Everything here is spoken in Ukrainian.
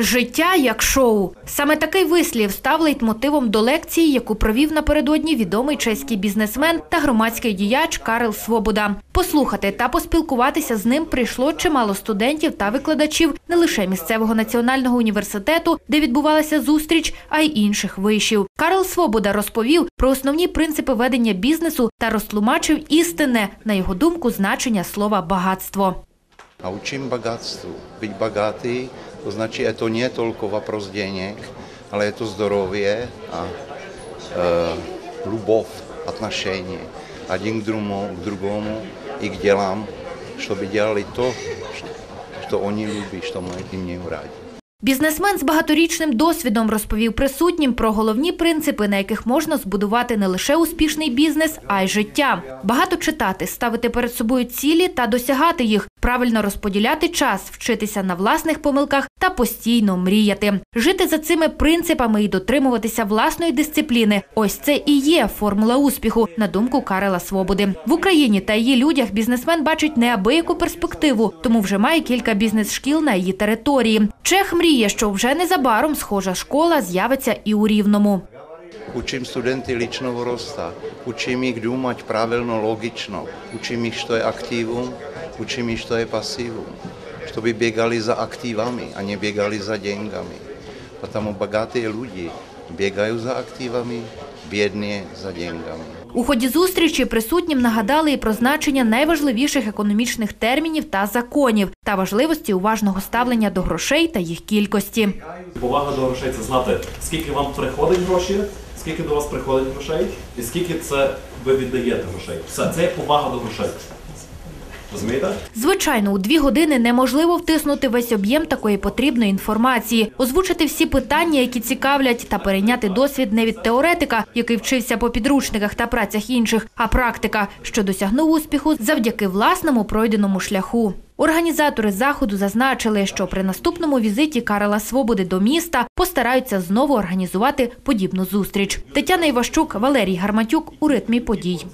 Життя як шоу. Саме такий вислів став лейтмотивом до лекції, яку провів напередодні відомий чеський бізнесмен та громадський діяч Карел Свобода. Послухати та поспілкуватися з ним прийшло чимало студентів та викладачів не лише місцевого національного університету, де відбувалася зустріч, а й інших вишів. Карел Свобода розповів про основні принципи ведення бізнесу та розтлумачив істинне, на його думку, значення слова багатство. A učím bogatstvu. Byť bogatý, to značí, je to nie toľko вопрос денег, ale je to zdоровье a e, любовь, отношение один к другому, к другому и к делам, чтобы делали то, что, они любят, что мы им не ради. Бізнесмен з багаторічним досвідом розповів присутнім про головні принципи, на яких можна збудувати не лише успішний бізнес, а й життя. Багато читати, ставити перед собою цілі та досягати їх, правильно розподіляти час, вчитися на власних помилках та постійно мріяти. Жити за цими принципами і дотримуватися власної дисципліни. Ось це і є формула успіху, на думку Карела Свободи. В Україні та її людях бізнесмен бачить неабияку перспективу, тому вже має кілька бізнес-шкіл на її території. Чех мріє, що вже незабаром схожа школа з'явиться і у Рівному. Učím studenty ličného rosta, učím ich думать правильно, логично, učím ich, что je активум, učím ich, что je pasivum, чтобы бегали за активами, а не бегали за деньгами. Потому богатые люди бегают за активами, бедные за деньгами. У ході зустрічі присутнім нагадали і про значення найважливіших економічних термінів та законів та важливості уважного ставлення до грошей та їх кількості. Повага до грошей це знати, скільки вам приходить гроші, скільки до вас приходить грошей, і скільки це ви віддаєте грошей. Все, це є повага до грошей. Розумієте? Звичайно, у дві години неможливо втиснути весь об'єм такої потрібної інформації, озвучити всі питання, які цікавлять, та перейняти досвід не від теоретика, який вчився по підручниках та працях інших, а практика, що досягнув успіху завдяки власному пройденому шляху. Організатори заходу зазначили, що при наступному візиті Карела Свободи до міста постараються знову організувати подібну зустріч. Тетяна Іващук, Валерій Гарматюк у ритмі подій.